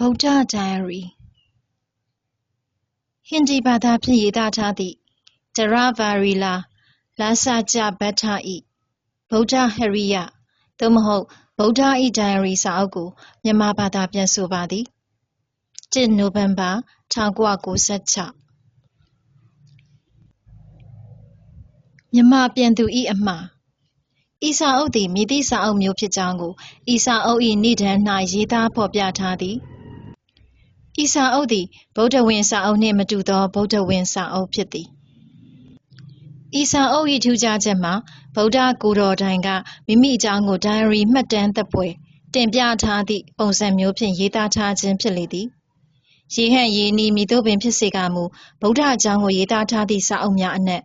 ဗုဒ္ဓ Diary ဟင်ဒီဘာသာဖြင့်ရေးသားထားသည့် Jaravarila လာဆာကြဘတ်ထ၏ဗုဒ္ဓဟရိယသို့မဟုတ်ဗုဒ္ဓ၏ Diary စာအုပ်ကိုမြန်မာဘာသာပြန်ဆိုပါသည်1နိုဝင်ဘာ1996မြန်မာပြန်သူ၏အမှားဤစာအုပ်သည်မည်သည့်စာအုပ်မျိုးဖြစ်ကြောင်းကိုဤစာအုပ်၏နိဒါန်း၌ရေးသားဖော်ပြထားသည် ဤစာအုပ်သည်ဗုဒ္ဓဝင်စာအုပ်နှင့်မတူသောဗုဒ္ဓဝင်စာအုပ်ဖြစ်သည်ဤစာအုပ်၏ထူးခြားချက်မှာဗုဒ္ဓကိုယ်တော်တိုင်ကမိမိအကြောင်းကိုဒိုင်အရီမှတ်တမ်းသဖွယ်တင်ပြထားသည့်ပုံစံမျိုးဖြင့်ရေးသားထားခြင်းဖြစ်လေသည်ရေဟန့်ရေနီမည်သို့ပင်ဖြစ်စေကမူဗုဒ္ဓအကြောင်းကိုရေးသားထားသည့်စာအုပ်များအနက်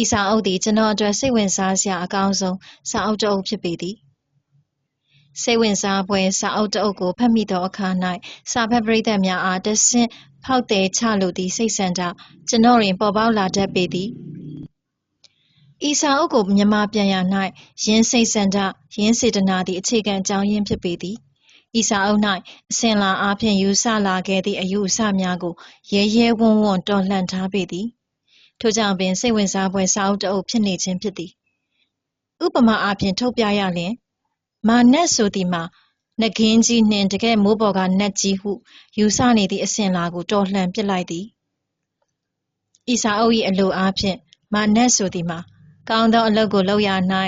ဤစာအုပ်သည်ကျွန်တော်အတွက်စိတ်ဝင်စားစရာအကောင်းဆုံးစာအုပ်တစ်အုပ်ဖြစ်ပေသည် စိတ်ဝင်စားဖွယ်စာအုပ်တစ်အုပ်ကိုဖတ်မိသောအခါ၌စာဖတ်ပရိသတ်များအားတဆင့်ဖောက်သည်ချလိုသည့်စိတ်ဆန္ဒကျွန်တော်တွင်ပေါ်ပေါက်လာတတ်ပေသည်ဤစာအုပ်ကိုမြန်မာပြန်ရ၌ယင်းစိတ်ဆန္ဒယင်းစေတနာသည့်အခြေခံအကြောင်းရင်းဖြစ်ပေသည်ဤစာအုပ်၌အစဉ်လာအားဖြင့်ယူဆလာခဲ့သည့်အယူအဆများကိုရဲရဲဝံ့ဝံ့တော်လှန်ထားပေသည်ထို့ကြောင့်ပင်စိတ်ဝင်စားဖွယ်စာအုပ်တစ်အုပ်ဖြစ်နေခြင်းဖြစ်သည်ဥပမာအားဖြင့်ထုတ်ပြရလျင် မာနက်ဆိုသည်မှာနဂင်းကြီးနှင့်တကယ်မိုးပေါ်ကနတ်ကြီးဟုယူဆနေသည့်အစဉ်လာကိုတော်လှန်ပစ်လိုက်သည်ဤစာအုပ်၏အလိုအားဖြင့်မာနက်ဆိုသည်မှာကောင်းသောအလုပ်ကိုလုပ်ရ၌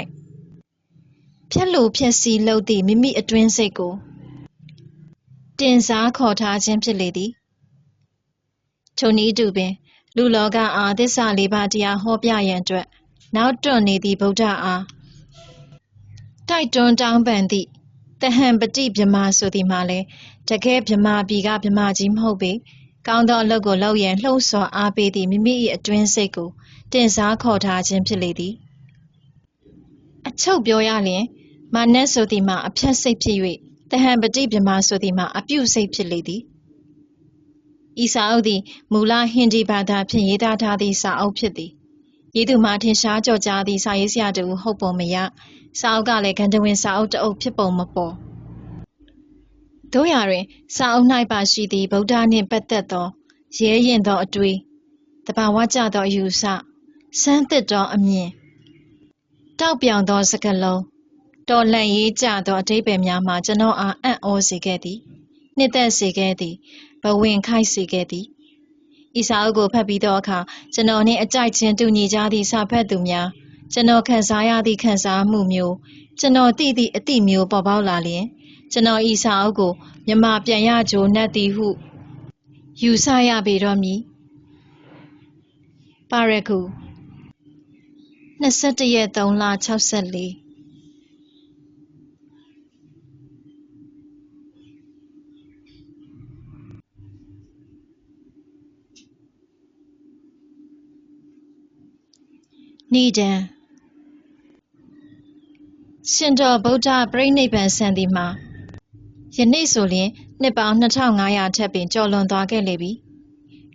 ဖြက်လိုဖြက်စီလုပ်သည့်မိမိအတွင်းစိတ်ကိုတင်စားခေါ်ထားခြင်းဖြစ်လေသည်ထိုနည်းတူပင် လူလောကအားသစ္စာလေးပါးတရားဟောပြရန်အတွက်နောက်တွန့်နေသည့်ဗုဒ္ဓအား တိုက်တွန်းတောင်းပန်သည့်တဟံပတိဗြမာဆိုသည်မှာလည်းတကယ်ဗြမာပြည်ကဗြမာကြီးမဟုတ်ပေကောင်းသောအလုပ်ကိုလုပ်ရန်လှုံ့ဆော်အားပေးသည့်မိမိ၏အတွင်းစိတ်ကိုတင်စားခေါ်ထားခြင်းဖြစ်လေသည်အချုပ်ပြောရလျင်မာနက်ဆိုသည်မှာအဖြတ်စိတ်ဖြစ်၍တဟံပတိဗြမာဆိုသည်မှာအပြုစိတ်ဖြစ်လေသည်ဤစာအုပ်သည်မူလဟင်ဒီဘာသာဖြင့်ရေးသားထားသည့်စာအုပ်ဖြစ်သည် ရေးသူမှာထင်ရှားကြော်ကြားသည့်စာရေးဆရာတူဟုတ်ပုံမရစာအုပ်ကလည်းဂန္ဓဝင်စာအုပ်တအုပ်ဖြစ်ပုံမပေါ်တို့ရာတွင်စာအုပ်၌ပါရှိသည့်ဗုဒ္ဓနှင့်ပတ်သက်သောရဲရင်သောအတွေ့တဘာဝကျသောအယူဆစမ်းသစ်သောအမြင်တောက်ပြောင်သောစကားလုံးတော်လှန်ရေးကြသောအတိပယ်များမှာကျွန်တော်အားအံ့ဩစေခဲ့သည်နှစ်သက်စေခဲ့သည်ဘဝင်ခိုက်စေခဲ့သည် ဤစာအုပ်ကိုဖတ်ပြီးသောအခါကျွန်တော်နှင့်အကြိုက်ချင်းတူညီကြသည့်စာဖတ်သူများကျွန်တော်ခံစားရသည့်ခံစားမှုမျိုးကျွန်တော်သိသည့်အသည့်မျိုးပေါ်ပေါက်လာလျင်ကျွန်တော်ဤစာအုပ်ကိုမြမပြန်ရကြိုနှက်သည်ဟုယူဆရပေတော့မည်ပါရဂူ21ရက်3လ64 နိဒံရှင်တော်ဗုဒ္ဓပြိဋိဘံဆန်သည်မှာယနေ့ဆိုလျင်နှစ်ပေါင်း2500ထက်ပင်ကျော်လွန်သွားခဲ့လေပြီ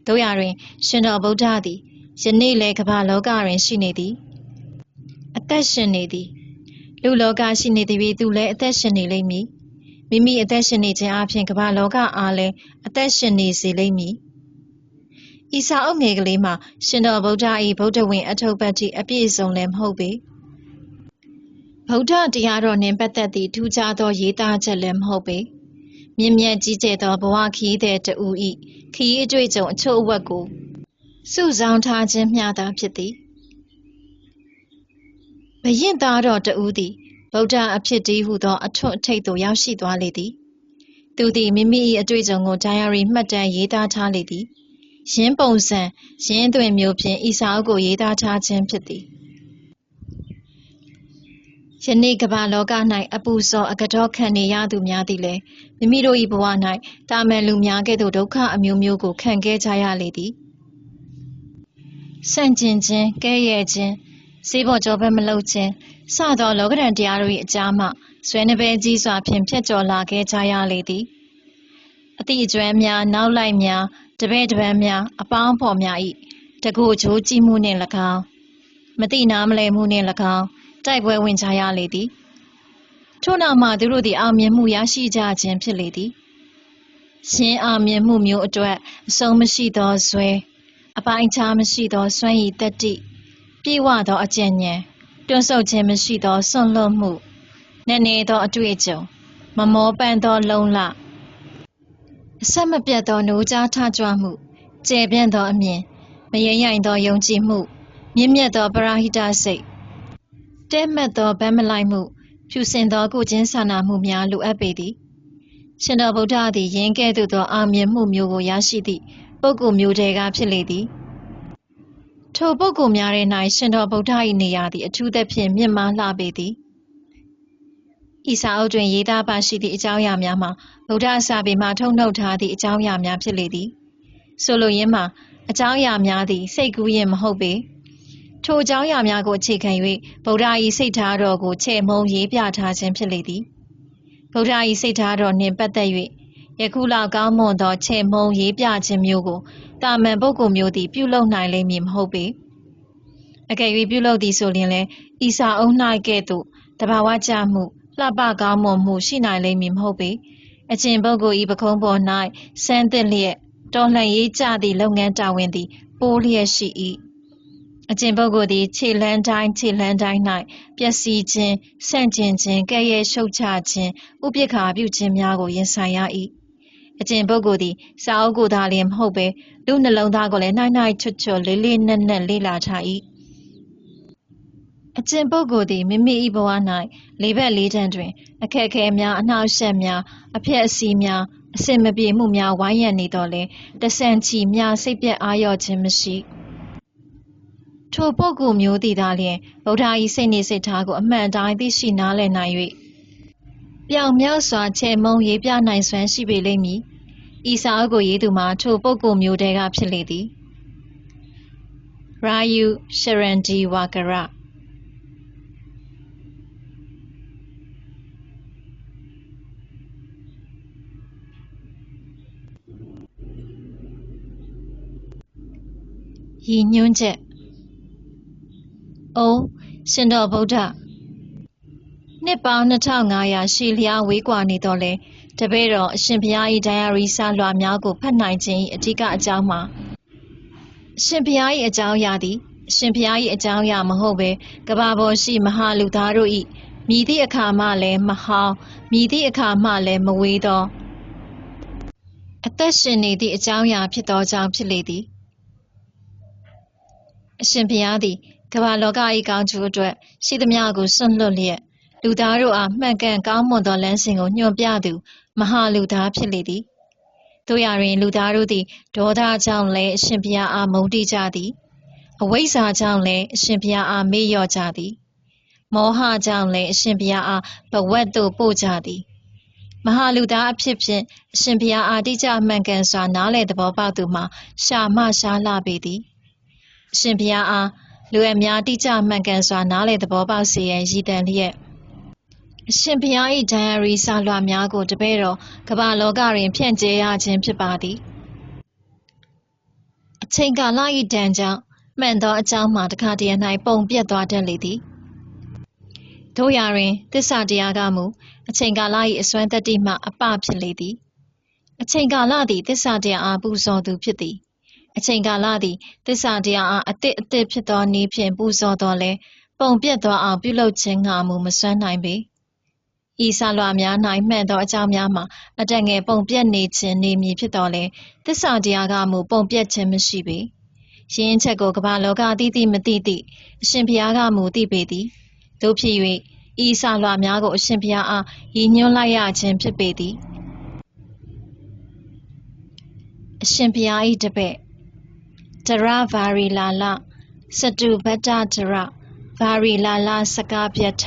တို့ရတွင် ရှင်တော်ဗုဒ္ဓသည်ယနေ့လည်းကမ္ဘာလောကတွင်ရှိနေသည်အသက်ရှင်နေသည်လူလောကရှိနေသည်ပြီးသူလည်းအသက်ရှင်နေလိမ့်မည်မိမိအသက်ရှင်နေခြင်းအပြင်ကမ္ဘာလောကအားလည်းအသက်ရှင်နေစေလိမ့်မည် ဤစာအုပ်ငယ်ကလေးမှာရှင်တော်ဗုဒ္ဓ၏ဗုဒ္ဓဝင်အထုပ်ပတ်တိအပြည့်စုံလည်းမဟုတ်ပေဗုဒ္ဓတရားတော်နှင့်ပတ်သက်သည့်ထူးခြားသောရေးသားချက်လည်းမဟုတ်ပေမြင့်မြတ်ကြီးကျယ်သောဘဝခရီးသည်တူ၏ခရီးအတွေ့အကြုံအချို့အဝက်ကိုစုဆောင်းထားခြင်းမျှသာဖြစ်သည်ဘယင့်သားတော်တူသည်ဗုဒ္ဓအဖြစ်တည်းဟုသောအထွတ်အထိပ်သို့ရောက်ရှိသွားလေသည်သူသည်မိမိ၏အတွေ့အကြုံကို diary မှတ်တမ်းရေးသားထားလေသည် ရင်းပုံစံရင်းသွင်းမျိုးဖြင့်ဤစာအုပ်ကိုရေးသားထားခြင်းဖြစ်သည်ယနေ့ကမ္ဘာလောက၌အပူစောအကတော့ခံနေရသူများသည်လည်းမိမိတို့၏ဘဝ၌တာမန်လူများကဲ့သို့ဒုက္ခအမျိုးမျိုးကိုခံခဲ့ကြရလေသည်ဆန့်ကျင်ခြင်းကဲ့ရဲ့ခြင်းစေးပေါ်ကြောဘက်မလုပ်ခြင်းစသောလောကဓာတ်တရားတို့၏အကြားမှဆွဲနှပဲကြီးစွာဖြင့်ဖြတ်ကျော်လာခဲ့ကြရလေသည်အတိအကျွမ်းများနောက်လိုက်များ တပည့်တပန်းများအပေါင်းဖော်များ၏တကိုချိုးကြည့်မှုနှင့်၎င်းမတိနာမလဲမှုနှင့်၎င်းတိုက်ပွဲဝင်ကြရလေသည်ထို့နောက်မှသူတို့သည်အောင်မြင်မှုရရှိကြခြင်းဖြစ်လေသည်ရှင်အာမြင်မှုမျိုးအတွက်အဆုံးမရှိသောဇွဲအပိုင်းခြားမရှိသောစွမ်းရည်တတ္တိပြေဝသောအကျဉ်းဉာဏ်တွန့်ဆုတ်ခြင်းမရှိသောစွန့်လွတ်မှုနည်းနည်းသောအတွေ့အကြုံမမောပန်းသောလုံလ အဆက်မပြတ်သောနိုးကြားထကြွမှုကျယ်ပြန့်သောအမြင်မယိမ့်ရိုင်သောယုံကြည်မှုမြင့်မြတ်သောပရာဟိတစိတ်တဲမှတ်သောဗမ်းမလိုက်မှုဖြူစင်သောကိုချင်းစာနာမှုများလိုအပ်ပေသည်ရှင်တော်ဗုဒ္ဓသည်ယင်းကဲ့သို့သောအောင်မြင်မှုမျိုးကိုရရှိသည့်ပုဂ္ဂိုလ်မျိုးတည်းကဖြစ်လေသည်ထိုပုဂ္ဂိုလ်များထဲ၌ရှင်တော်ဗုဒ္ဓ၏နေရာသည်အထူးသဖြင့်မြင့်မားလှပေသည် ဤစာအုပ်တွင်ရေးသားပါရှိသည့်အကြောင်းအရာများမှာဗုဒ္ဓစာပေမှထုတ်နှုတ်ထားသည့်အကြောင်းအရာများဖြစ်လေသည်ဆိုလိုရင်းမှာအကြောင်းအရာများသည်စိတ်ကူးရင်မဟုတ်ပေထိုအကြောင်းအရာများကိုအခြေခံ၍ဗုဒ္ဓ၏စိတ်ထားတော်ကိုချဲ့မုံရေးပြထားခြင်းဖြစ်လေသည်ဗုဒ္ဓ၏စိတ်ထားတော်နှင့်ပတ်သက်၍ယခုလောက်ကောင်းမွန်သောချဲ့မုံရေးပြခြင်းမျိုးကိုတာမန်ပုဂ္ဂိုလ်မျိုးသည်ပြုလုပ်နိုင်လိမ့်မည်မဟုတ်ပေအကယ်၍ပြုလုပ်သည်ဆိုရင်လည်းဤစာအုပ်၌ကဲ့သို့တဘာဝကျမှု လှပကောင်းမွန်မှုရှိနိုင်လိမ့်မည်မဟုတ်ပေအကျင့်ပုဂ္ဂိုလ်ဤပခုံးပေါ်၌စမ်းသစ်လျက်တော်လှန်ရေးကြသည့်လုပ်ငန်းတာဝန်သည် ပိုးလျက်ရှိ၏အကျင့်ပုဂ္ဂိုလ်သည်ခြေလန်းတိုင်းခြေလန်းတိုင်း၌ပျက်စီးခြင်းဆန့်ကျင်ခြင်းကဲ့ရဲ့ရှုတ်ချခြင်းဥပိ္ပခာပြုခြင်းများကိုရင်ဆိုင်ရ၏အကျင့်ပုဂ္ဂိုလ်သည်စာအုပ်ကိုသာလျှင်မဟုတ်ပဲလူနှလုံးသားကိုလည်းနှိုင်းနှိုင်းချွတ်ချွတ်လေးလေးနက်နက်လေးလာထား၏ အကျင့်ပုဂ္ဂိုလ်သည်မိမိ၏ဘဝ၌လေးဘက်လေးတန်းတွင် အခက်အခဲများအနှောက်အယှက်များအဖြစ်အစည်းများအစင်မပြေမှုများဝိုင်းရံနေတော့လေတဆန်ချီများစိတ်ပြက်အာရော့ခြင်းမရှိထိုပုဂ္ဂိုလ်မျိုးသည်သာလျှင်ဗုဒ္ဓ၏စိတ်နေစိတ်ထားကိုအမှန်တိုင်းသိရှိနားလည်နိုင်၍ပြောင်မြောက်စွာချေမုံရေးပြနိုင်စွမ်းရှိပေလိမ့်မည်ဤစာအုပ်ကိုရေးသူမှာထိုပုဂ္ဂိုလ်မျိုးတဲကဖြစ်လေသည်ရာယူရှ ရန်ဒီဝါကရရည်ညွှန်းချက်အိုးရှင်တော်ဗုဒ္ဓနှစ်ပေါင်း2500ရှည်လျားဝေးကွာနေတော့လဲတပည့်တော်အရှင်ဘုရား၏ဒိုင်ယာရီစာလွှာများကိုဖတ်နိုင်ခြင်း၏အဓိကအကြောင်းမှာအရှင်ဘုရား၏အကြောင်းအရာသည်အရှင်ဘုရား၏အကြောင်းအရာမဟုတ်ဘဲကဘာပေါ်ရှိမဟာလူသားတို့၏မြည်သည့်အခါမှလည်းမဟောင်းမြည်သည့်အခါမှလည်းမဝေးသောအသက်ရှင်နေသည့်အကြောင်းအရာဖြစ်သောကြောင့်ဖြစ်လေသည် အရှင်ဘုရားသည်ကမ္ဘာလောက၏ကောင်းကျိုးအတွက်ရှိသမျှကိုစွန့်လွတ်လျက်လူသားတို့အားမှန်ကန်ကောင်းမွန်သောလမ်းစဉ်ကိုညွှန်ပြသူမဟာလူသားဖြစ်လေသည်တို့ရတွင်လူသားတို့သည်ဒေါသကြောင့်လည်းအရှင်ဘုရားအားမုန်းတိကြသည်အဝိဇ္ဇာကြောင့်လည်းအရှင်ဘုရားအားမေ့လျော့ကြသည်မောဟကြောင့်လည်းအရှင်ဘုရားအားဘဝတ်သို့ပို့ကြသည်မဟာလူသားအဖြစ်ဖြင့်အရှင်ဘုရားအားတိကျမှန်ကန်စွာနားလည်သဘောပေါက်သူမှာရှာမရှားလာပေသည်အ ရှင်ဘုရားအားလူအများတိကျမှန်ကန်စွာနားလည်သဘောပေါက်စေရန်ရည်တန်လျက်အရှင်ဘုရား၏ဒိုင်ယာရီစာလွှာများကိုတပည့်တော်ကမ္ဘာလောကတွင်ဖြန့်ကျဲရခြင်းဖြစ်ပါသည်အချိန်ကာလ၏ဒဏ်ကြောင့်မှန်သောအကြောင်းမှာတခါတရံ၌ပုံပြတ်သွားတတ်လေသည်တို့ရာတွင်သစ္စာတရားကမူအချိန်ကာလ၏အစွမ်းတတ္တိမှအပဖြစ်လေသည်အချိန်ကာလသည်သစ္စာတရားအားပူဇော်သူဖြစ်သည် အချိန်ကာလသည်သစ္စာတရားအားအသစ်အသစ်ဖြစ်သောနည်းဖြင့်ပူဇော်တော်လဲပုံပြတ်သွားအောင်ပြုလုပ်ခြင်းငါမူမစွမ်းနိုင်ပေဤဆလွာများ၌မှန်သောအကြောင်းများမှာအတငယ်ပုံပြတ်နေခြင်းနေမည်ဖြစ်တော်လဲသစ္စာတရားကမူပုံပြတ်ခြင်းမရှိပေရင်းချက်ကိုကမ္ဘာလောကအသီးသီးမသိသည့်အရှင်ဘုရားကမူသိပေသည်တို့ဖြစ်၍ဤဆလွာများကိုအရှင်ဘုရားအားရည်ညွှန်းလိုက်ရခြင်းဖြစ်ပေသည်အရှင်ဘုရား၏တပည့် တရဗာရီလာလစတုဗတ္တတရဗာရီလာလစကားပြတ်ထ